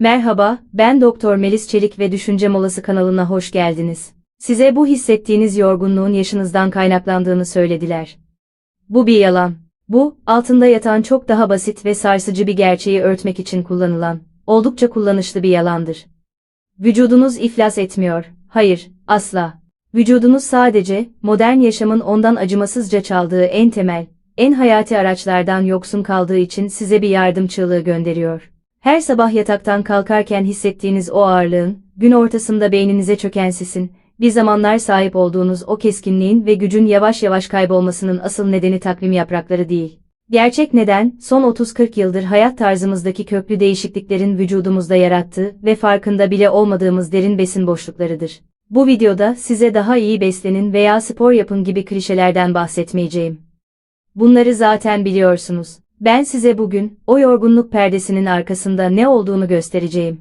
Merhaba, ben Doktor Melis Çelik ve Düşünce Molası kanalına hoş geldiniz. Size bu hissettiğiniz yorgunluğun yaşınızdan kaynaklandığını söylediler. Bu bir yalan. Bu, altında yatan çok daha basit ve sarsıcı bir gerçeği örtmek için kullanılan, oldukça kullanışlı bir yalandır. Vücudunuz iflas etmiyor. Hayır, asla. Vücudunuz sadece, modern yaşamın ondan acımasızca çaldığı en temel, en hayati araçlardan yoksun kaldığı için size bir yardım çığlığı gönderiyor. Her sabah yataktan kalkarken hissettiğiniz o ağırlığın, gün ortasında beyninize çöken sisin, bir zamanlar sahip olduğunuz o keskinliğin ve gücün yavaş yavaş kaybolmasının asıl nedeni takvim yaprakları değil. Gerçek neden, son 30-40 yıldır hayat tarzımızdaki köklü değişikliklerin vücudumuzda yarattığı ve farkında bile olmadığımız derin besin boşluklarıdır. Bu videoda size daha iyi beslenin veya spor yapın gibi klişelerden bahsetmeyeceğim. Bunları zaten biliyorsunuz. Ben size bugün, o yorgunluk perdesinin arkasında ne olduğunu göstereceğim.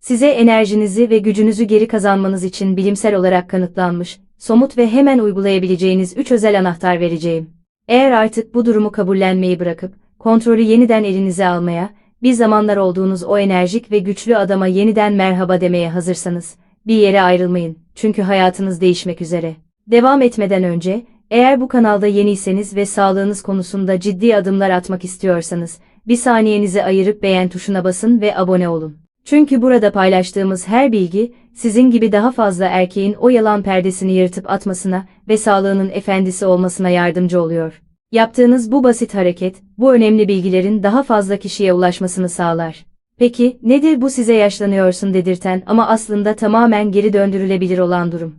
Size enerjinizi ve gücünüzü geri kazanmanız için bilimsel olarak kanıtlanmış, somut ve hemen uygulayabileceğiniz 3 özel anahtar vereceğim. Eğer artık bu durumu kabullenmeyi bırakıp, kontrolü yeniden elinize almaya, bir zamanlar olduğunuz o enerjik ve güçlü adama yeniden merhaba demeye hazırsanız, bir yere ayrılmayın, çünkü hayatınız değişmek üzere. Devam etmeden önce, eğer bu kanalda yeniyseniz ve sağlığınız konusunda ciddi adımlar atmak istiyorsanız, bir saniyenizi ayırıp beğen tuşuna basın ve abone olun. Çünkü burada paylaştığımız her bilgi, sizin gibi daha fazla erkeğin o yalan perdesini yırtıp atmasına ve sağlığının efendisi olmasına yardımcı oluyor. Yaptığınız bu basit hareket, bu önemli bilgilerin daha fazla kişiye ulaşmasını sağlar. Peki, nedir bu size yaşlanıyorsun dedirten ama aslında tamamen geri döndürülebilir olan durum?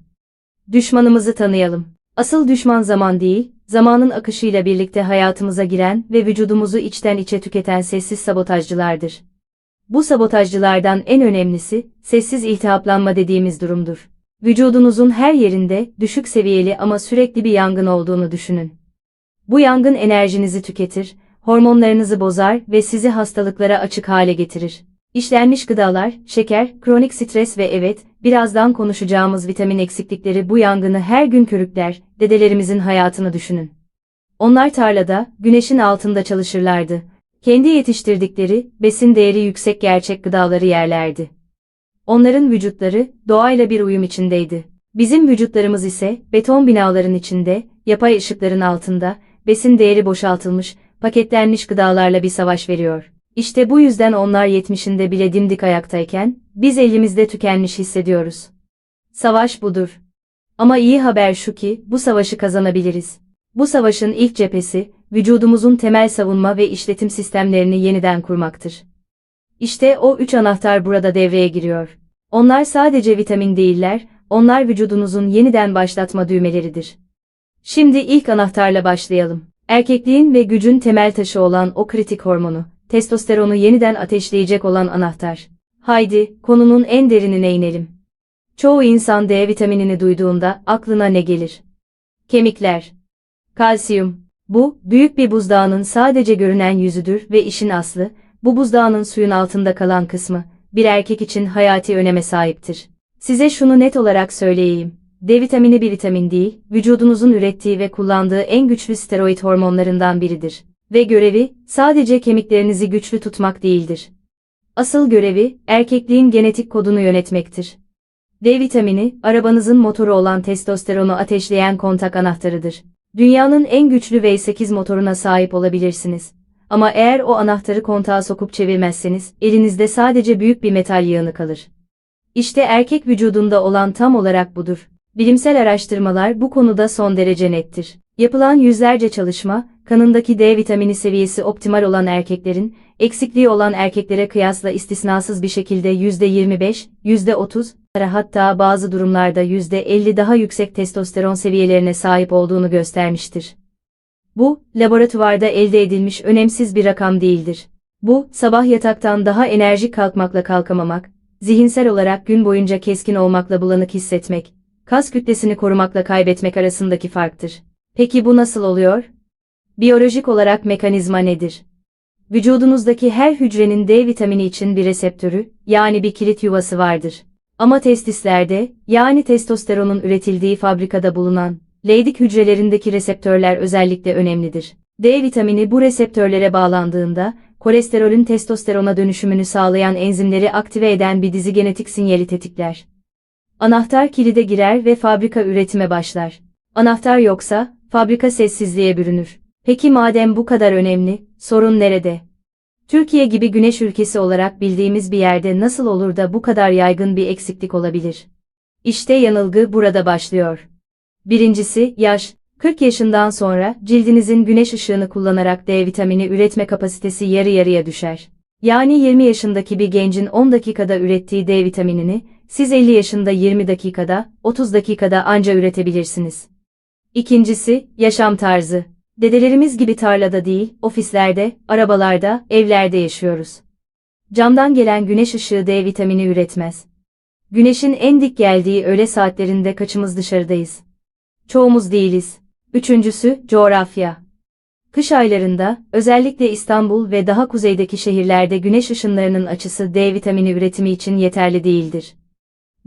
Düşmanımızı tanıyalım. Asıl düşman zaman değil, zamanın akışıyla birlikte hayatımıza giren ve vücudumuzu içten içe tüketen sessiz sabotajcılardır. Bu sabotajcılardan en önemlisi, sessiz iltihaplanma dediğimiz durumdur. Vücudunuzun her yerinde, düşük seviyeli ama sürekli bir yangın olduğunu düşünün. Bu yangın enerjinizi tüketir, hormonlarınızı bozar ve sizi hastalıklara açık hale getirir. İşlenmiş gıdalar, şeker, kronik stres ve evet, birazdan konuşacağımız vitamin eksiklikleri bu yangını her gün körükler, dedelerimizin hayatını düşünün. Onlar tarlada, güneşin altında çalışırlardı. Kendi yetiştirdikleri, besin değeri yüksek gerçek gıdaları yerlerdi. Onların vücutları, doğayla bir uyum içindeydi. Bizim vücutlarımız ise, beton binaların içinde, yapay ışıkların altında, besin değeri boşaltılmış, paketlenmiş gıdalarla bir savaş veriyor. İşte bu yüzden onlar yetmişinde bile dimdik ayaktayken, biz elimizde tükenmiş hissediyoruz. Savaş budur. Ama iyi haber şu ki, bu savaşı kazanabiliriz. Bu savaşın ilk cephesi, vücudumuzun temel savunma ve işletim sistemlerini yeniden kurmaktır. İşte o üç anahtar burada devreye giriyor. Onlar sadece vitamin değiller, onlar vücudunuzun yeniden başlatma düğmeleridir. Şimdi ilk anahtarla başlayalım. Erkekliğin ve gücün temel taşı olan o kritik hormonu, testosteronu yeniden ateşleyecek olan anahtar. Haydi, konunun en derinine inelim. Çoğu insan D vitaminini duyduğunda aklına ne gelir? Kemikler. Kalsiyum. Bu, büyük bir buzdağının sadece görünen yüzüdür ve işin aslı, bu buzdağının suyun altında kalan kısmı, bir erkek için hayati öneme sahiptir. Size şunu net olarak söyleyeyim. D vitamini bir vitamin değil, vücudunuzun ürettiği ve kullandığı en güçlü steroid hormonlarından biridir. Ve görevi, sadece kemiklerinizi güçlü tutmak değildir. Asıl görevi, erkekliğin genetik kodunu yönetmektir. D vitamini, arabanızın motoru olan testosteronu ateşleyen kontak anahtarıdır. Dünyanın en güçlü V8 motoruna sahip olabilirsiniz. Ama eğer o anahtarı kontağa sokup çevirmezseniz, elinizde sadece büyük bir metal yığını kalır. İşte erkek vücudunda olan tam olarak budur. Bilimsel araştırmalar bu konuda son derece nettir. Yapılan yüzlerce çalışma, kanındaki D vitamini seviyesi optimal olan erkeklerin, eksikliği olan erkeklere kıyasla istisnasız bir şekilde %25, %30, hatta bazı durumlarda %50 daha yüksek testosteron seviyelerine sahip olduğunu göstermiştir. Bu, laboratuvarda elde edilmiş önemsiz bir rakam değildir. Bu, sabah yataktan daha enerjik kalkmakla kalkamamak, zihinsel olarak gün boyunca keskin olmakla bulanık hissetmek, kas kütlesini korumakla kaybetmek arasındaki farktır. Peki bu nasıl oluyor? Biyolojik olarak mekanizma nedir? Vücudunuzdaki her hücrenin D vitamini için bir reseptörü, yani bir kilit yuvası vardır. Ama testislerde, yani testosteronun üretildiği fabrikada bulunan, Leydig hücrelerindeki reseptörler özellikle önemlidir. D vitamini bu reseptörlere bağlandığında, kolesterolün testosterona dönüşümünü sağlayan enzimleri aktive eden bir dizi genetik sinyali tetikler. Anahtar kilide girer ve fabrika üretime başlar. Anahtar yoksa, fabrika sessizliğe bürünür. Peki madem bu kadar önemli, sorun nerede? Türkiye gibi güneş ülkesi olarak bildiğimiz bir yerde nasıl olur da bu kadar yaygın bir eksiklik olabilir? İşte yanılgı burada başlıyor. Birincisi, yaş. 40 yaşından sonra cildinizin güneş ışığını kullanarak D vitamini üretme kapasitesi yarı yarıya düşer. Yani 20 yaşındaki bir gencin 10 dakikada ürettiği D vitaminini, siz 50 yaşında 20 dakikada, 30 dakikada anca üretebilirsiniz. İkincisi, yaşam tarzı. Dedelerimiz gibi tarlada değil, ofislerde, arabalarda, evlerde yaşıyoruz. Camdan gelen güneş ışığı D vitamini üretmez. Güneşin en dik geldiği öğle saatlerinde kaçımız dışarıdayız. Çoğumuz değiliz. Üçüncüsü, coğrafya. Kış aylarında, özellikle İstanbul ve daha kuzeydeki şehirlerde güneş ışınlarının açısı D vitamini üretimi için yeterli değildir.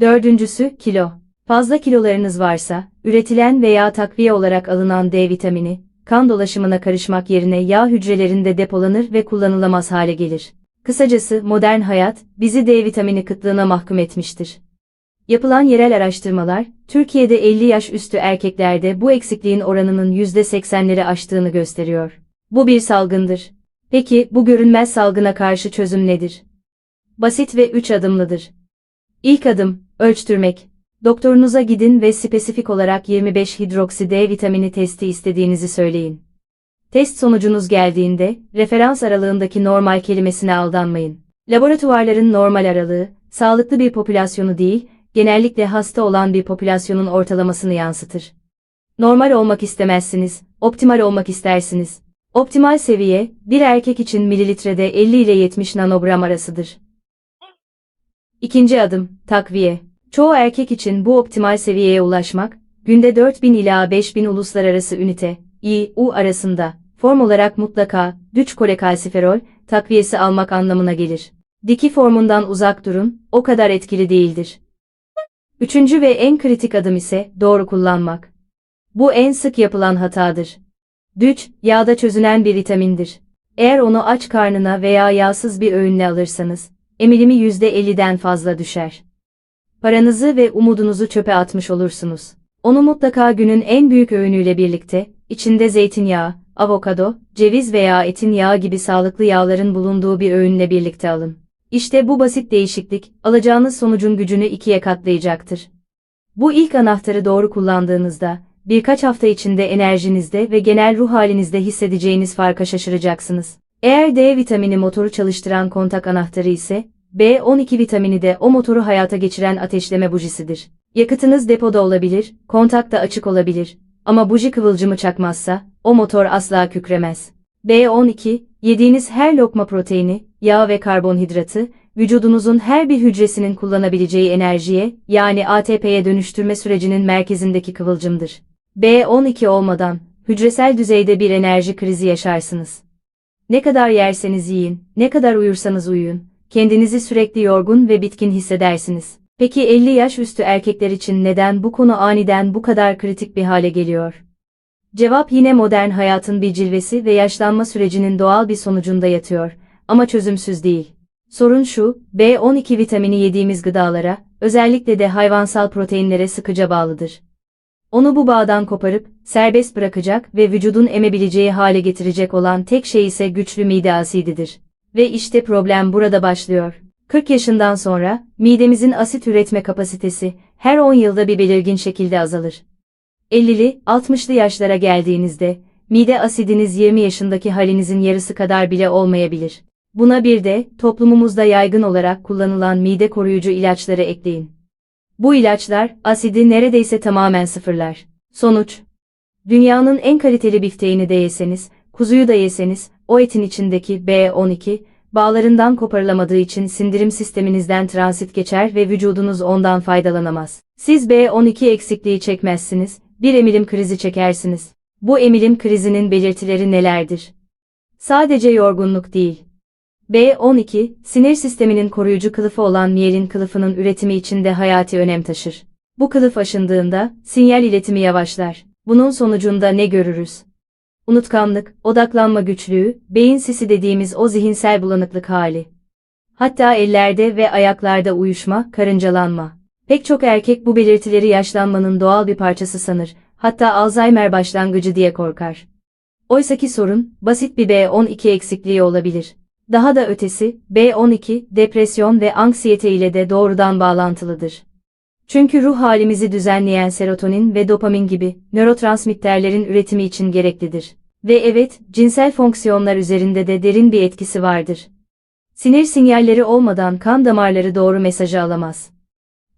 Dördüncüsü, kilo. Fazla kilolarınız varsa, üretilen veya takviye olarak alınan D vitamini, kan dolaşımına karışmak yerine yağ hücrelerinde depolanır ve kullanılamaz hale gelir. Kısacası modern hayat, bizi D vitamini kıtlığına mahkum etmiştir. Yapılan yerel araştırmalar, Türkiye'de 50 yaş üstü erkeklerde bu eksikliğin oranının %80'leri aştığını gösteriyor. Bu bir salgındır. Peki bu görünmez salgına karşı çözüm nedir? Basit ve 3 adımlıdır. İlk adım, ölçtürmek. Doktorunuza gidin ve spesifik olarak 25 hidroksi D vitamini testi istediğinizi söyleyin. Test sonucunuz geldiğinde, referans aralığındaki normal kelimesine aldanmayın. Laboratuvarların normal aralığı, sağlıklı bir popülasyonu değil, genellikle hasta olan bir popülasyonun ortalamasını yansıtır. Normal olmak istemezsiniz, optimal olmak istersiniz. Optimal seviye, bir erkek için mililitrede 50 ile 70 nanogram arasıdır. İkinci adım, takviye. Çoğu erkek için bu optimal seviyeye ulaşmak, günde 4000 ila 5000 uluslararası ünite, IU arasında, form olarak mutlaka, düç kolekalsiferol, takviyesi almak anlamına gelir. Diki formundan uzak durun, o kadar etkili değildir. Üçüncü ve en kritik adım ise doğru kullanmak. Bu en sık yapılan hatadır. Düç, yağda çözünen bir vitamindir. Eğer onu aç karnına veya yağsız bir öğünle alırsanız, emilimi %50'den fazla düşer. Paranızı ve umudunuzu çöpe atmış olursunuz. Onu mutlaka günün en büyük öğünüyle birlikte, içinde zeytinyağı, avokado, ceviz veya etin yağı gibi sağlıklı yağların bulunduğu bir öğünle birlikte alın. İşte bu basit değişiklik, alacağınız sonucun gücünü ikiye katlayacaktır. Bu ilk anahtarı doğru kullandığınızda, birkaç hafta içinde enerjinizde ve genel ruh halinizde hissedeceğiniz farka şaşıracaksınız. Eğer D vitamini motoru çalıştıran kontak anahtarı ise, B12 vitamini de o motoru hayata geçiren ateşleme bujisidir. Yakıtınız depoda olabilir, kontak da açık olabilir. Ama buji kıvılcımı çakmazsa, o motor asla kükremez. B12, yediğiniz her lokma proteini, yağ ve karbonhidratı, vücudunuzun her bir hücresinin kullanabileceği enerjiye, yani ATP'ye dönüştürme sürecinin merkezindeki kıvılcımdır. B12 olmadan, hücresel düzeyde bir enerji krizi yaşarsınız. Ne kadar yerseniz yiyin, ne kadar uyursanız uyuyun, kendinizi sürekli yorgun ve bitkin hissedersiniz. Peki 50 yaş üstü erkekler için neden bu konu aniden bu kadar kritik bir hale geliyor? Cevap yine modern hayatın bir cilvesi ve yaşlanma sürecinin doğal bir sonucunda yatıyor. Ama çözümsüz değil. Sorun şu, B12 vitamini yediğimiz gıdalara, özellikle de hayvansal proteinlere sıkıca bağlıdır. Onu bu bağdan koparıp, serbest bırakacak ve vücudun emebileceği hale getirecek olan tek şey ise güçlü mide asididir. Ve işte problem burada başlıyor. 40 yaşından sonra, midemizin asit üretme kapasitesi, her 10 yılda bir belirgin şekilde azalır. 50'li, 60'lı yaşlara geldiğinizde, mide asidiniz 20 yaşındaki halinizin yarısı kadar bile olmayabilir. Buna bir de, toplumumuzda yaygın olarak kullanılan mide koruyucu ilaçları ekleyin. Bu ilaçlar, asidi neredeyse tamamen sıfırlar. Sonuç, dünyanın en kaliteli bifteğini de yeseniz, kuzuyu da yeseniz, o etin içindeki B12, bağlarından koparılamadığı için sindirim sisteminizden transit geçer ve vücudunuz ondan faydalanamaz. Siz B12 eksikliği çekmezsiniz, bir emilim krizi çekersiniz. Bu emilim krizinin belirtileri nelerdir? Sadece yorgunluk değil. B12, sinir sisteminin koruyucu kılıfı olan miyelin kılıfının üretimi için de hayati önem taşır. Bu kılıf aşındığında, sinyal iletimi yavaşlar. Bunun sonucunda ne görürüz? Unutkanlık, odaklanma güçlüğü, beyin sisi dediğimiz o zihinsel bulanıklık hali. Hatta ellerde ve ayaklarda uyuşma, karıncalanma. Pek çok erkek bu belirtileri yaşlanmanın doğal bir parçası sanır, hatta Alzheimer başlangıcı diye korkar. Oysaki sorun, basit bir B12 eksikliği olabilir. Daha da ötesi, B12, depresyon ve anksiyete ile de doğrudan bağlantılıdır. Çünkü ruh halimizi düzenleyen serotonin ve dopamin gibi nörotransmitterlerin üretimi için gereklidir. Ve evet, cinsel fonksiyonlar üzerinde de derin bir etkisi vardır. Sinir sinyalleri olmadan kan damarları doğru mesajı alamaz.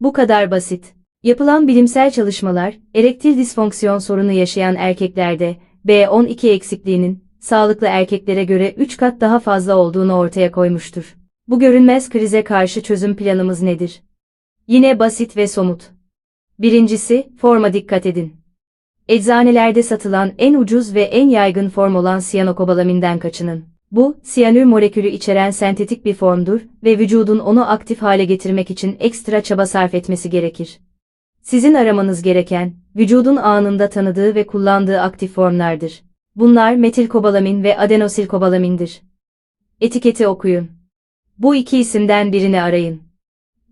Bu kadar basit. Yapılan bilimsel çalışmalar, erektil disfonksiyon sorunu yaşayan erkeklerde B12 eksikliğinin sağlıklı erkeklere göre 3 kat daha fazla olduğunu ortaya koymuştur. Bu görünmez krize karşı çözüm planımız nedir? Yine basit ve somut. Birincisi, forma dikkat edin. Eczanelerde satılan en ucuz ve en yaygın form olan siyanokobalamin'den kaçının. Bu, siyanür molekülü içeren sentetik bir formdur ve vücudun onu aktif hale getirmek için ekstra çaba sarf etmesi gerekir. Sizin aramanız gereken, vücudun anında tanıdığı ve kullandığı aktif formlardır. Bunlar metilkobalamin ve adenosilkobalamindir. Etiketi okuyun. Bu iki isimden birini arayın.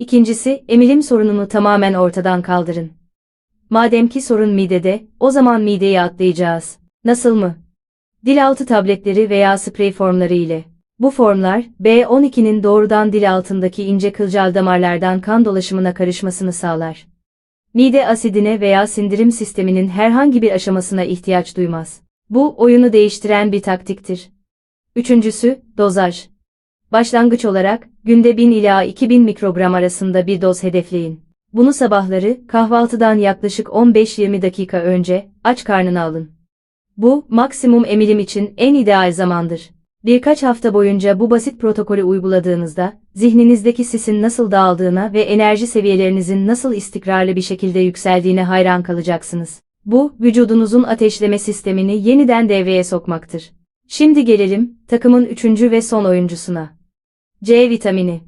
İkincisi, emilim sorununu tamamen ortadan kaldırın. Madem ki sorun midede, o zaman mideyi atlayacağız. Nasıl mı? Dil altı tabletleri veya sprey formları ile. Bu formlar, B12'nin doğrudan dil altındaki ince kılcal damarlardan kan dolaşımına karışmasını sağlar. Mide asidine veya sindirim sisteminin herhangi bir aşamasına ihtiyaç duymaz. Bu, oyunu değiştiren bir taktiktir. Üçüncüsü, dozaj. Başlangıç olarak, günde 1000 ila 2000 mikrogram arasında bir doz hedefleyin. Bunu sabahları, kahvaltıdan yaklaşık 15-20 dakika önce, aç karnına alın. Bu, maksimum emilim için en ideal zamandır. Birkaç hafta boyunca bu basit protokolü uyguladığınızda, zihninizdeki sisin nasıl dağıldığına ve enerji seviyelerinizin nasıl istikrarlı bir şekilde yükseldiğine hayran kalacaksınız. Bu, vücudunuzun ateşleme sistemini yeniden devreye sokmaktır. Şimdi gelelim, takımın üçüncü ve son oyuncusuna. C vitamini.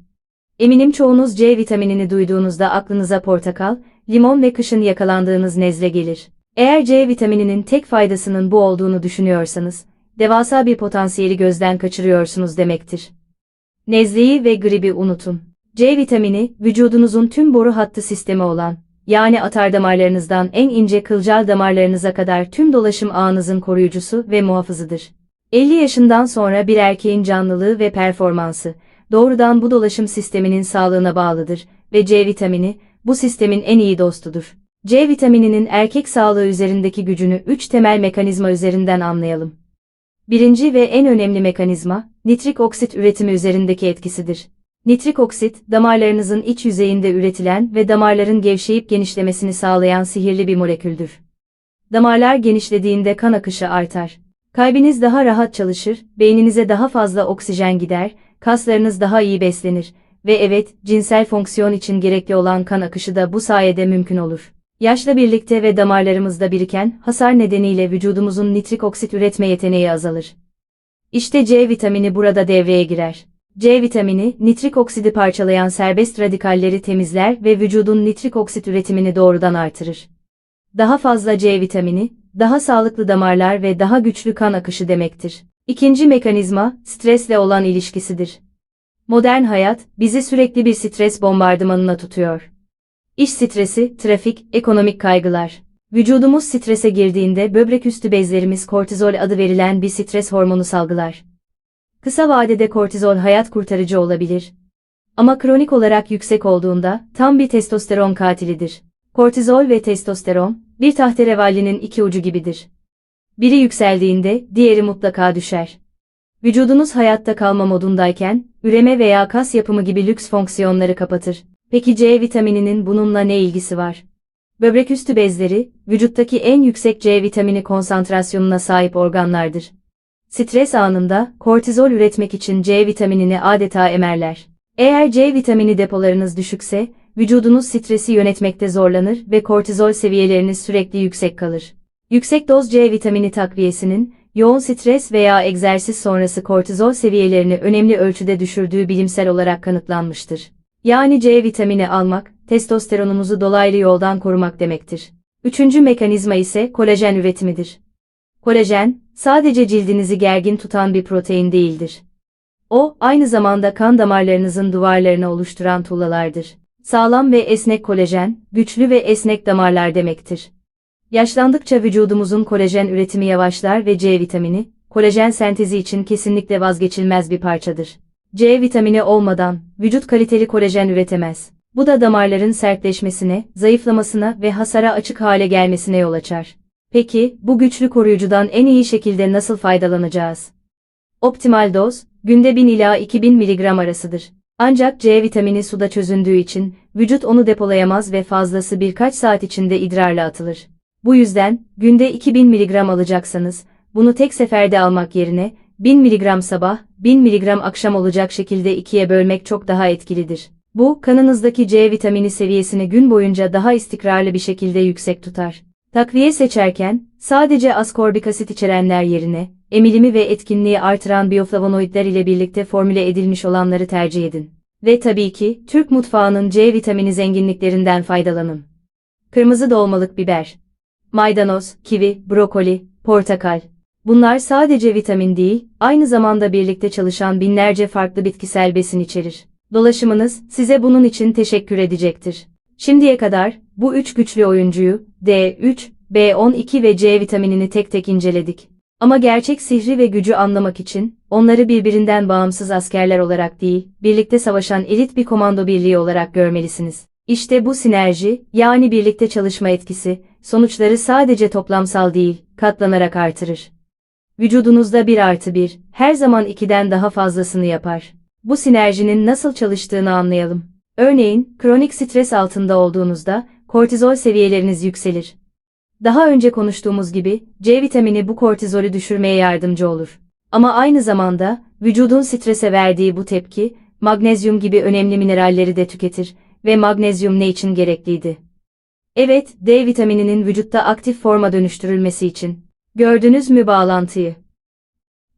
Eminim çoğunuz C vitaminini duyduğunuzda aklınıza portakal, limon ve kışın yakalandığınız nezle gelir. Eğer C vitamininin tek faydasının bu olduğunu düşünüyorsanız, devasa bir potansiyeli gözden kaçırıyorsunuz demektir. Nezleyi ve gribi unutun. C vitamini, vücudunuzun tüm boru hattı sistemi olan, yani atardamarlarınızdan en ince kılcal damarlarınıza kadar tüm dolaşım ağınızın koruyucusu ve muhafızıdır. 50 yaşından sonra bir erkeğin canlılığı ve performansı, doğrudan bu dolaşım sisteminin sağlığına bağlıdır ve C vitamini, bu sistemin en iyi dostudur. C vitamininin erkek sağlığı üzerindeki gücünü 3 temel mekanizma üzerinden anlayalım. Birinci ve en önemli mekanizma, nitrik oksit üretimi üzerindeki etkisidir. Nitrik oksit, damarlarınızın iç yüzeyinde üretilen ve damarların gevşeyip genişlemesini sağlayan sihirli bir moleküldür. Damarlar genişlediğinde kan akışı artar. Kalbiniz daha rahat çalışır, beyninize daha fazla oksijen gider, kaslarınız daha iyi beslenir ve evet, cinsel fonksiyon için gerekli olan kan akışı da bu sayede mümkün olur. Yaşla birlikte ve damarlarımızda biriken hasar nedeniyle vücudumuzun nitrik oksit üretme yeteneği azalır. İşte C vitamini burada devreye girer. C vitamini, nitrik oksidi parçalayan serbest radikalleri temizler ve vücudun nitrik oksit üretimini doğrudan artırır. Daha fazla C vitamini, daha sağlıklı damarlar ve daha güçlü kan akışı demektir. İkinci mekanizma, stresle olan ilişkisidir. Modern hayat, bizi sürekli bir stres bombardımanına tutuyor. İş stresi, trafik, ekonomik kaygılar. Vücudumuz strese girdiğinde böbrek üstü bezlerimiz kortizol adı verilen bir stres hormonu salgılar. Kısa vadede kortizol hayat kurtarıcı olabilir. Ama kronik olarak yüksek olduğunda tam bir testosteron katilidir. Kortizol ve testosteron, bir tahterevallinin iki ucu gibidir. Biri yükseldiğinde diğeri mutlaka düşer. Vücudunuz hayatta kalma modundayken, üreme veya kas yapımı gibi lüks fonksiyonları kapatır. Peki C vitamininin bununla ne ilgisi var? Böbrek üstü bezleri, vücuttaki en yüksek C vitamini konsantrasyonuna sahip organlardır. Stres anında, kortizol üretmek için C vitaminini adeta emerler. Eğer C vitamini depolarınız düşükse, vücudunuz stresi yönetmekte zorlanır ve kortizol seviyeleriniz sürekli yüksek kalır. Yüksek doz C vitamini takviyesinin, yoğun stres veya egzersiz sonrası kortizol seviyelerini önemli ölçüde düşürdüğü bilimsel olarak kanıtlanmıştır. Yani C vitamini almak, testosteronumuzu dolaylı yoldan korumak demektir. Üçüncü mekanizma ise kolajen üretimidir. Kolajen, sadece cildinizi gergin tutan bir protein değildir. O, aynı zamanda kan damarlarınızın duvarlarını oluşturan tuğlalardır. Sağlam ve esnek kolajen, güçlü ve esnek damarlar demektir. Yaşlandıkça vücudumuzun kolajen üretimi yavaşlar ve C vitamini, kolajen sentezi için kesinlikle vazgeçilmez bir parçadır. C vitamini olmadan, vücut kaliteli kolajen üretemez. Bu da damarların sertleşmesine, zayıflamasına ve hasara açık hale gelmesine yol açar. Peki, bu güçlü koruyucudan en iyi şekilde nasıl faydalanacağız? Optimal doz, günde 1000 ila 2000 mg arasıdır. Ancak C vitamini suda çözündüğü için, vücut onu depolayamaz ve fazlası birkaç saat içinde idrarla atılır. Bu yüzden, günde 2000 mg alacaksanız, bunu tek seferde almak yerine, 1000 mg sabah, 1000 mg akşam olacak şekilde ikiye bölmek çok daha etkilidir. Bu, kanınızdaki C vitamini seviyesini gün boyunca daha istikrarlı bir şekilde yüksek tutar. Takviye seçerken, sadece askorbik asit içerenler yerine, emilimi ve etkinliği artıran bioflavonoidler ile birlikte formüle edilmiş olanları tercih edin. Ve tabii ki, Türk mutfağının C vitamini zenginliklerinden faydalanın. Kırmızı dolmalık biber, maydanoz, kivi, brokoli, portakal. Bunlar sadece vitamin değil, aynı zamanda birlikte çalışan binlerce farklı bitkisel besin içerir. Dolaşımınız size bunun için teşekkür edecektir. Şimdiye kadar bu üç güçlü oyuncuyu D3, B12 ve C vitaminini tek tek inceledik. Ama gerçek sihri ve gücü anlamak için onları birbirinden bağımsız askerler olarak değil, birlikte savaşan elit bir komando birliği olarak görmelisiniz. İşte bu sinerji, yani birlikte çalışma etkisi, sonuçları sadece toplamsal değil, katlanarak artırır. Vücudunuzda 1 artı 1, her zaman 2'den daha fazlasını yapar. Bu sinerjinin nasıl çalıştığını anlayalım. Örneğin, kronik stres altında olduğunuzda, kortizol seviyeleriniz yükselir. Daha önce konuştuğumuz gibi, C vitamini bu kortizolü düşürmeye yardımcı olur. Ama aynı zamanda, vücudun strese verdiği bu tepki, magnezyum gibi önemli mineralleri de tüketir ve magnezyum ne için gerekliydi? Evet, D vitamininin vücutta aktif forma dönüştürülmesi için. Gördünüz mü bağlantıyı?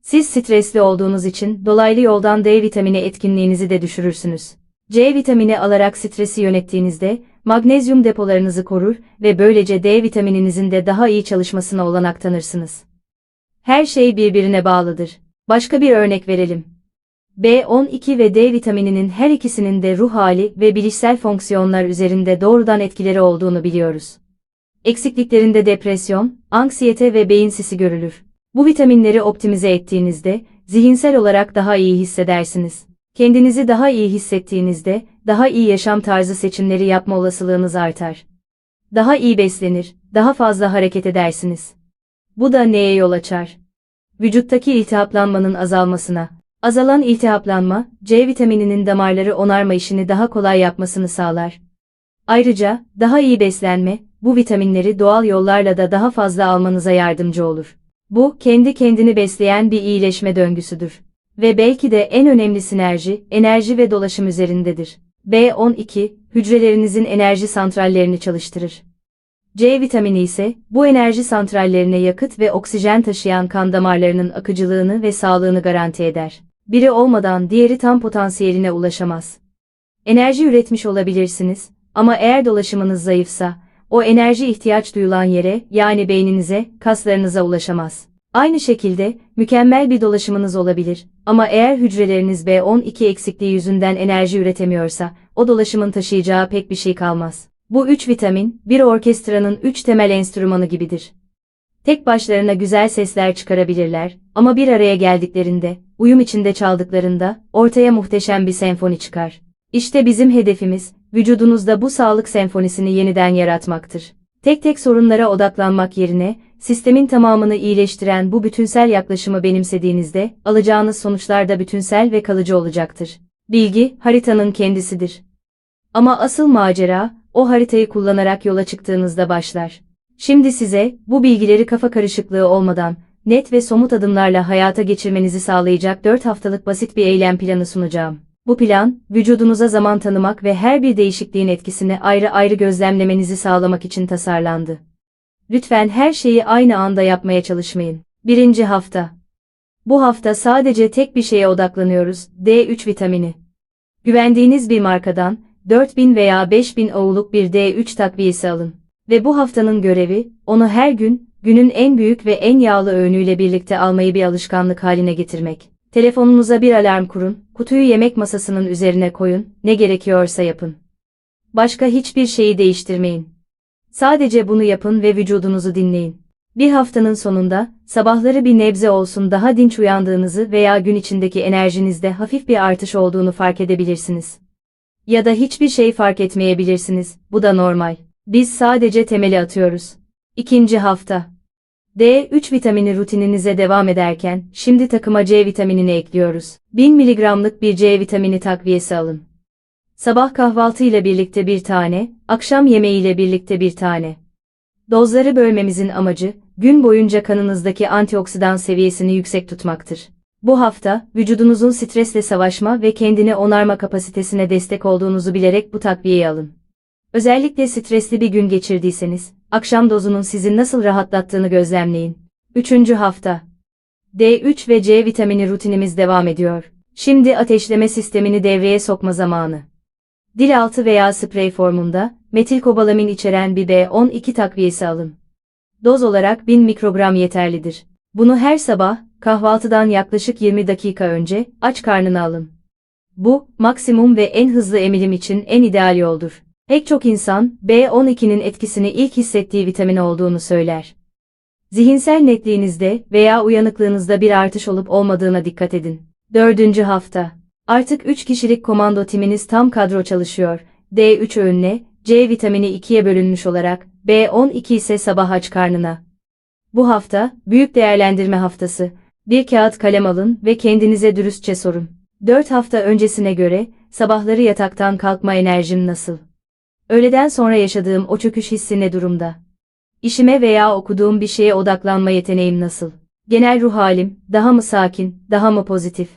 Siz stresli olduğunuz için dolaylı yoldan D vitamini etkinliğinizi de düşürürsünüz. C vitamini alarak stresi yönettiğinizde magnezyum depolarınızı korur ve böylece D vitamininizin de daha iyi çalışmasına olanak tanırsınız. Her şey birbirine bağlıdır. Başka bir örnek verelim. B12 ve D vitamininin her ikisinin de ruh hali ve bilişsel fonksiyonlar üzerinde doğrudan etkileri olduğunu biliyoruz. Eksikliklerinde depresyon, anksiyete ve beyin sisi görülür. Bu vitaminleri optimize ettiğinizde, zihinsel olarak daha iyi hissedersiniz. Kendinizi daha iyi hissettiğinizde, daha iyi yaşam tarzı seçimleri yapma olasılığınız artar. Daha iyi beslenir, daha fazla hareket edersiniz. Bu da neye yol açar? Vücuttaki iltihaplanmanın azalmasına. Azalan iltihaplanma, C vitamininin damarları onarma işini daha kolay yapmasını sağlar. Ayrıca, daha iyi beslenme, bu vitaminleri doğal yollarla da daha fazla almanıza yardımcı olur. Bu, kendi kendini besleyen bir iyileşme döngüsüdür. Ve belki de en önemli sinerji, enerji ve dolaşım üzerindedir. B12, hücrelerinizin enerji santrallerini çalıştırır. C vitamini ise, bu enerji santrallerine yakıt ve oksijen taşıyan kan damarlarının akıcılığını ve sağlığını garanti eder. Biri olmadan diğeri tam potansiyeline ulaşamaz. Enerji üretmiş olabilirsiniz, ama eğer dolaşımınız zayıfsa, o enerji ihtiyaç duyulan yere, yani beyninize, kaslarınıza ulaşamaz. Aynı şekilde, mükemmel bir dolaşımınız olabilir ama eğer hücreleriniz B12 eksikliği yüzünden enerji üretemiyorsa, o dolaşımın taşıyacağı pek bir şey kalmaz. Bu üç vitamin, bir orkestranın üç temel enstrümanı gibidir. Tek başlarına güzel sesler çıkarabilirler ama bir araya geldiklerinde, uyum içinde çaldıklarında, ortaya muhteşem bir senfoni çıkar. İşte bizim hedefimiz, vücudunuzda bu sağlık senfonisini yeniden yaratmaktır. Tek tek sorunlara odaklanmak yerine, sistemin tamamını iyileştiren bu bütünsel yaklaşımı benimsediğinizde, alacağınız sonuçlar da bütünsel ve kalıcı olacaktır. Bilgi, haritanın kendisidir. Ama asıl macera, o haritayı kullanarak yola çıktığınızda başlar. Şimdi size, bu bilgileri kafa karışıklığı olmadan, net ve somut adımlarla hayata geçirmenizi sağlayacak 4 haftalık basit bir eylem planı sunacağım. Bu plan, vücudunuza zaman tanımak ve her bir değişikliğin etkisini ayrı ayrı gözlemlemenizi sağlamak için tasarlandı. Lütfen her şeyi aynı anda yapmaya çalışmayın. Birinci hafta. Bu hafta sadece tek bir şeye odaklanıyoruz, D3 vitamini. Güvendiğiniz bir markadan, 4000 veya 5000 oğluk bir D3 takviyesi alın. Ve bu haftanın görevi, onu her gün, günün en büyük ve en yağlı öğünüyle birlikte almayı bir alışkanlık haline getirmek. Telefonunuza bir alarm kurun, kutuyu yemek masasının üzerine koyun, ne gerekiyorsa yapın. Başka hiçbir şeyi değiştirmeyin. Sadece bunu yapın ve vücudunuzu dinleyin. Bir haftanın sonunda, sabahları bir nebze olsun daha dinç uyandığınızı veya gün içindeki enerjinizde hafif bir artış olduğunu fark edebilirsiniz. Ya da hiçbir şey fark etmeyebilirsiniz, bu da normal. Biz sadece temeli atıyoruz. İkinci hafta. D3 vitamini rutininize devam ederken, şimdi takıma C vitaminini ekliyoruz. 1000 mg'lık bir C vitamini takviyesi alın. Sabah kahvaltı ile birlikte bir tane, akşam yemeği ile birlikte bir tane. Dozları bölmemizin amacı, gün boyunca kanınızdaki antioksidan seviyesini yüksek tutmaktır. Bu hafta, vücudunuzun stresle savaşma ve kendini onarma kapasitesine destek olduğunuzu bilerek bu takviyeyi alın. Özellikle stresli bir gün geçirdiyseniz, akşam dozunun sizi nasıl rahatlattığını gözlemleyin. Üçüncü hafta. D3 ve C vitamini rutinimiz devam ediyor. Şimdi ateşleme sistemini devreye sokma zamanı. Dil altı veya sprey formunda, metilkobalamin içeren bir B12 takviyesi alın. Doz olarak 1000 mikrogram yeterlidir. Bunu her sabah, kahvaltıdan yaklaşık 20 dakika önce, aç karnına alın. Bu, maksimum ve en hızlı emilim için en ideal yoldur. Pek çok insan, B12'nin etkisini ilk hissettiği vitamin olduğunu söyler. Zihinsel netliğinizde veya uyanıklığınızda bir artış olup olmadığına dikkat edin. Dördüncü hafta. Artık 3 kişilik komando timiniz tam kadro çalışıyor. D3 öğünle, C vitamini 2'ye bölünmüş olarak, B12 ise sabah aç karnına. Bu hafta, büyük değerlendirme haftası. Bir kağıt kalem alın ve kendinize dürüstçe sorun. 4 hafta öncesine göre, sabahları yataktan kalkma enerjim nasıl? Öğleden sonra yaşadığım o çöküş hissi ne durumda? İşime veya okuduğum bir şeye odaklanma yeteneğim nasıl? Genel ruh halim, daha mı sakin, daha mı pozitif?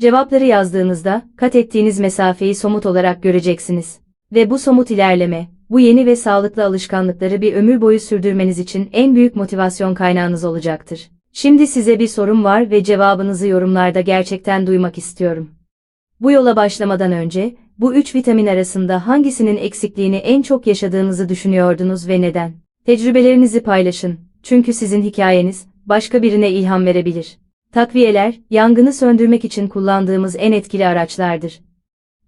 Cevapları yazdığınızda, kat ettiğiniz mesafeyi somut olarak göreceksiniz. Ve bu somut ilerleme, bu yeni ve sağlıklı alışkanlıkları bir ömür boyu sürdürmeniz için en büyük motivasyon kaynağınız olacaktır. Şimdi size bir sorum var ve cevabınızı yorumlarda gerçekten duymak istiyorum. Bu yola başlamadan önce, bu üç vitamin arasında hangisinin eksikliğini en çok yaşadığınızı düşünüyordunuz ve neden? Tecrübelerinizi paylaşın, çünkü sizin hikayeniz, başka birine ilham verebilir. Takviyeler, yangını söndürmek için kullandığımız en etkili araçlardır.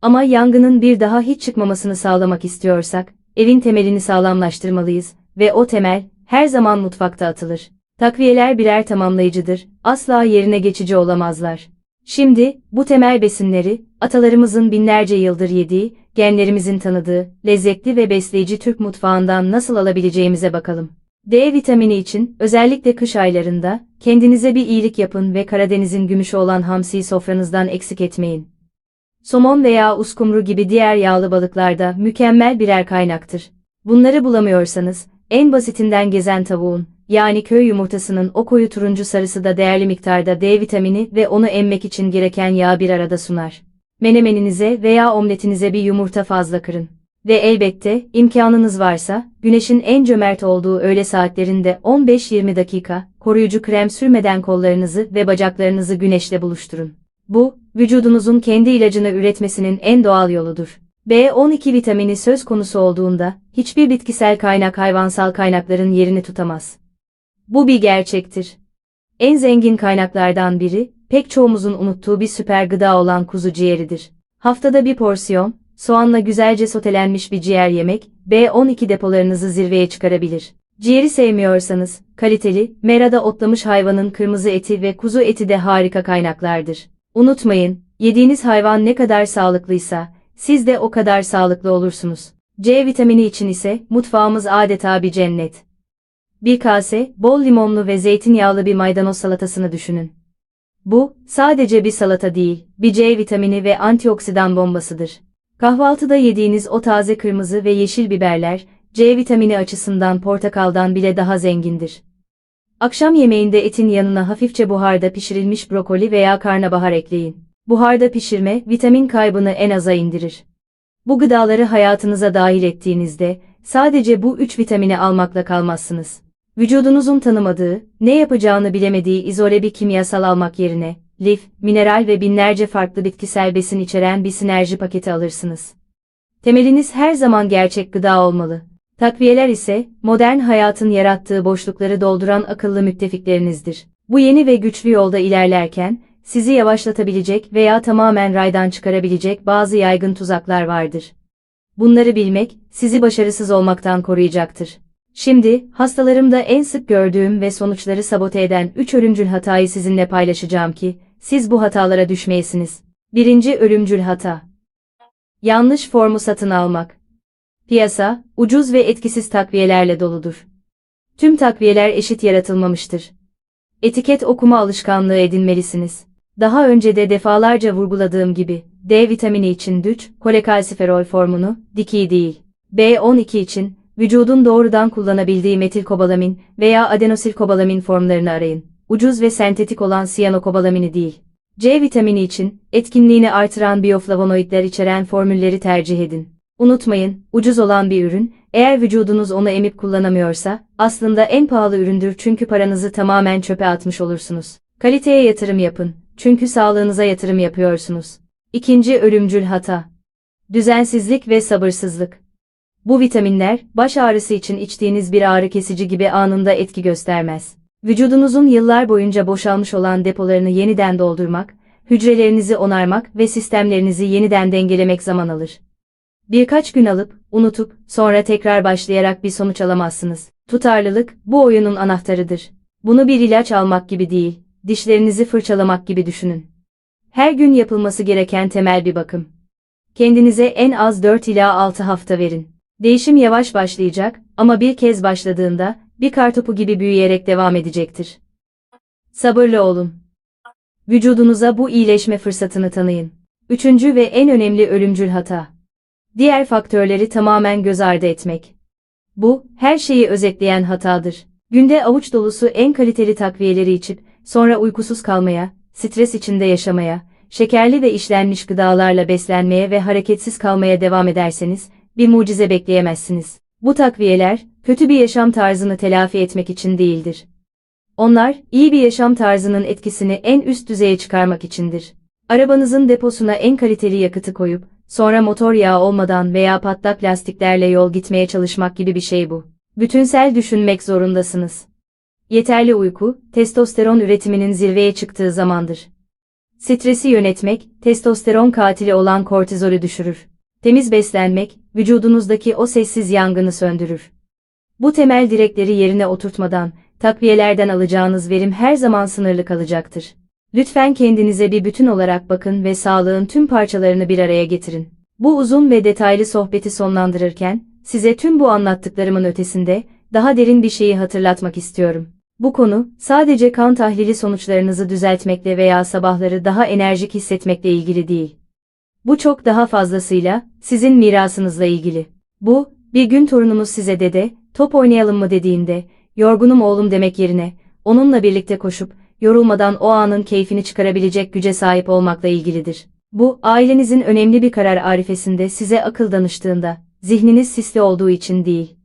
Ama yangının bir daha hiç çıkmamasını sağlamak istiyorsak, evin temelini sağlamlaştırmalıyız ve o temel, her zaman mutfakta atılır. Takviyeler birer tamamlayıcıdır, asla yerine geçici olamazlar. Şimdi, bu temel besinleri, atalarımızın binlerce yıldır yediği, genlerimizin tanıdığı, lezzetli ve besleyici Türk mutfağından nasıl alabileceğimize bakalım. D vitamini için, özellikle kış aylarında, kendinize bir iyilik yapın ve Karadeniz'in gümüşü olan hamsiyi sofranızdan eksik etmeyin. Somon veya uskumru gibi diğer yağlı balıklarda mükemmel birer kaynaktır. Bunları bulamıyorsanız, en basitinden gezen tavuğun, yani köy yumurtasının o koyu turuncu sarısı da değerli miktarda D vitamini ve onu emmek için gereken yağ bir arada sunar. Menemeninize veya omletinize bir yumurta fazla kırın. Ve elbette, imkanınız varsa, güneşin en cömert olduğu öğle saatlerinde 15-20 dakika, koruyucu krem sürmeden kollarınızı ve bacaklarınızı güneşle buluşturun. Bu, vücudunuzun kendi ilacını üretmesinin en doğal yoludur. B12 vitamini söz konusu olduğunda, hiçbir bitkisel kaynak hayvansal kaynakların yerini tutamaz. Bu bir gerçektir. En zengin kaynaklardan biri, pek çoğumuzun unuttuğu bir süper gıda olan kuzu ciğeridir. Haftada bir porsiyon, soğanla güzelce sotelenmiş bir ciğer yemek, B12 depolarınızı zirveye çıkarabilir. Ciğeri sevmiyorsanız, kaliteli, merada otlamış hayvanın kırmızı eti ve kuzu eti de harika kaynaklardır. Unutmayın, yediğiniz hayvan ne kadar sağlıklıysa, siz de o kadar sağlıklı olursunuz. C vitamini için ise mutfağımız adeta bir cennet. Bir kase, bol limonlu ve zeytinyağlı bir maydanoz salatasını düşünün. Bu, sadece bir salata değil, bir C vitamini ve antioksidan bombasıdır. Kahvaltıda yediğiniz o taze kırmızı ve yeşil biberler, C vitamini açısından portakaldan bile daha zengindir. Akşam yemeğinde etin yanına hafifçe buharda pişirilmiş brokoli veya karnabahar ekleyin. Buharda pişirme, vitamin kaybını en aza indirir. Bu gıdaları hayatınıza dahil ettiğinizde, sadece bu üç vitamini almakla kalmazsınız. Vücudunuzun tanımadığı, ne yapacağını bilemediği izole bir kimyasal almak yerine, lif, mineral ve binlerce farklı bitkisel besin içeren bir sinerji paketi alırsınız. Temeliniz her zaman gerçek gıda olmalı. Takviyeler ise, modern hayatın yarattığı boşlukları dolduran akıllı müttefiklerinizdir. Bu yeni ve güçlü yolda ilerlerken, sizi yavaşlatabilecek veya tamamen raydan çıkarabilecek bazı yaygın tuzaklar vardır. Bunları bilmek, sizi başarısız olmaktan koruyacaktır. Şimdi, hastalarımda en sık gördüğüm ve sonuçları sabote eden 3 ölümcül hatayı sizinle paylaşacağım ki, siz bu hatalara düşmeyesiniz. Birinci ölümcül hata. Yanlış formu satın almak. Piyasa, ucuz ve etkisiz takviyelerle doludur. Tüm takviyeler eşit yaratılmamıştır. Etiket okuma alışkanlığı edinmelisiniz. Daha önce de defalarca vurguladığım gibi, D vitamini için düç, kolekalsiferol formunu, dikey değil. B12 için, vücudun doğrudan kullanabildiği metilkobalamin veya adenosilkobalamin formlarını arayın. Ucuz ve sentetik olan siyanokobalamini değil. C vitamini için, etkinliğini artıran bioflavonoidler içeren formülleri tercih edin. Unutmayın, ucuz olan bir ürün, eğer vücudunuz onu emip kullanamıyorsa, aslında en pahalı üründür çünkü paranızı tamamen çöpe atmış olursunuz. Kaliteye yatırım yapın, çünkü sağlığınıza yatırım yapıyorsunuz. İkinci ölümcül hata. Düzensizlik ve sabırsızlık. Bu vitaminler, baş ağrısı için içtiğiniz bir ağrı kesici gibi anında etki göstermez. Vücudunuzun yıllar boyunca boşalmış olan depolarını yeniden doldurmak, hücrelerinizi onarmak ve sistemlerinizi yeniden dengelemek zaman alır. Birkaç gün alıp, unutup, sonra tekrar başlayarak bir sonuç alamazsınız. Tutarlılık, bu oyunun anahtarıdır. Bunu bir ilaç almak gibi değil, dişlerinizi fırçalamak gibi düşünün. Her gün yapılması gereken temel bir bakım. Kendinize en az 4 ila 6 hafta verin. Değişim yavaş başlayacak ama bir kez başladığında, bir kartopu gibi büyüyerek devam edecektir. Sabırlı olun. Vücudunuza bu iyileşme fırsatını tanıyın. Üçüncü ve en önemli ölümcül hata. Diğer faktörleri tamamen göz ardı etmek. Bu, her şeyi özetleyen hatadır. Günde avuç dolusu en kaliteli takviyeleri içip, sonra uykusuz kalmaya, stres içinde yaşamaya, şekerli ve işlenmiş gıdalarla beslenmeye ve hareketsiz kalmaya devam ederseniz, bir mucize bekleyemezsiniz. Bu takviyeler, kötü bir yaşam tarzını telafi etmek için değildir. Onlar, iyi bir yaşam tarzının etkisini en üst düzeye çıkarmak içindir. Arabanızın deposuna en kaliteli yakıtı koyup, sonra motor yağı olmadan veya patlak lastiklerle yol gitmeye çalışmak gibi bir şey bu. Bütünsel düşünmek zorundasınız. Yeterli uyku, testosteron üretiminin zirveye çıktığı zamandır. Stresi yönetmek, testosteron katili olan kortizolü düşürür. Temiz beslenmek, vücudunuzdaki o sessiz yangını söndürür. Bu temel direkleri yerine oturtmadan, takviyelerden alacağınız verim her zaman sınırlı kalacaktır. Lütfen kendinize bir bütün olarak bakın ve sağlığın tüm parçalarını bir araya getirin. Bu uzun ve detaylı sohbeti sonlandırırken, size tüm bu anlattıklarımın ötesinde, daha derin bir şeyi hatırlatmak istiyorum. Bu konu, sadece kan tahlili sonuçlarınızı düzeltmekle veya sabahları daha enerjik hissetmekle ilgili değil. Bu çok daha fazlasıyla, sizin mirasınızla ilgili. Bu, bir gün torunumuz size dede, top oynayalım mı dediğinde, yorgunum oğlum demek yerine, onunla birlikte koşup, yorulmadan o anın keyfini çıkarabilecek güce sahip olmakla ilgilidir. Bu, ailenizin önemli bir karar arifesinde size akıl danıştığında, zihniniz sisli olduğu için değil.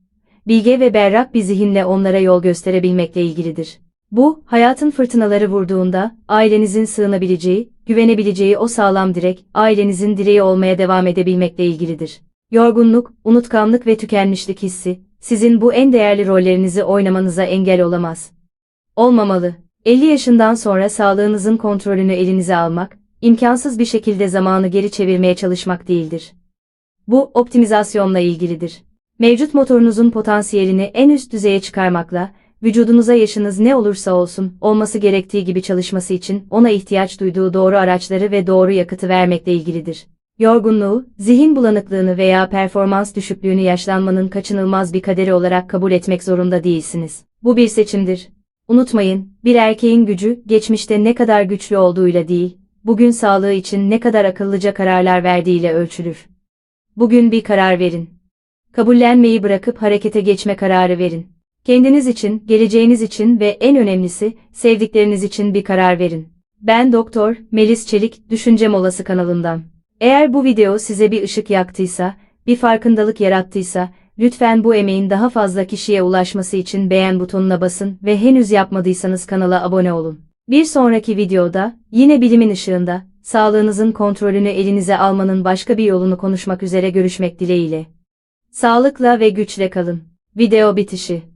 Bilge ve berrak bir zihinle onlara yol gösterebilmekle ilgilidir. Bu, hayatın fırtınaları vurduğunda, ailenizin sığınabileceği, güvenebileceği o sağlam direk, ailenizin direği olmaya devam edebilmekle ilgilidir. Yorgunluk, unutkanlık ve tükenmişlik hissi, sizin bu en değerli rollerinizi oynamanıza engel olamaz. Olmamalı. 50 yaşından sonra sağlığınızın kontrolünü elinize almak, imkansız bir şekilde zamanı geri çevirmeye çalışmak değildir. Bu, optimizasyonla ilgilidir. Mevcut motorunuzun potansiyelini en üst düzeye çıkarmakla, vücudunuza yaşınız ne olursa olsun, olması gerektiği gibi çalışması için ona ihtiyaç duyduğu doğru araçları ve doğru yakıtı vermekle ilgilidir. Yorgunluğu, zihin bulanıklığını veya performans düşüklüğünü yaşlanmanın kaçınılmaz bir kaderi olarak kabul etmek zorunda değilsiniz. Bu bir seçimdir. Unutmayın, bir erkeğin gücü, geçmişte ne kadar güçlü olduğuyla değil, bugün sağlığı için ne kadar akıllıca kararlar verdiğiyle ölçülür. Bugün bir karar verin. Kabullenmeyi bırakıp harekete geçme kararı verin. Kendiniz için, geleceğiniz için ve en önemlisi, sevdikleriniz için bir karar verin. Ben Doktor Melis Çelik, Düşünce Molası kanalından. Eğer bu video size bir ışık yaktıysa, bir farkındalık yarattıysa, lütfen bu emeğin daha fazla kişiye ulaşması için beğen butonuna basın ve henüz yapmadıysanız kanala abone olun. Bir sonraki videoda, yine bilimin ışığında, sağlığınızın kontrolünü elinize almanın başka bir yolunu konuşmak üzere görüşmek dileğiyle. Sağlıkla ve güçle kalın. Video bitişi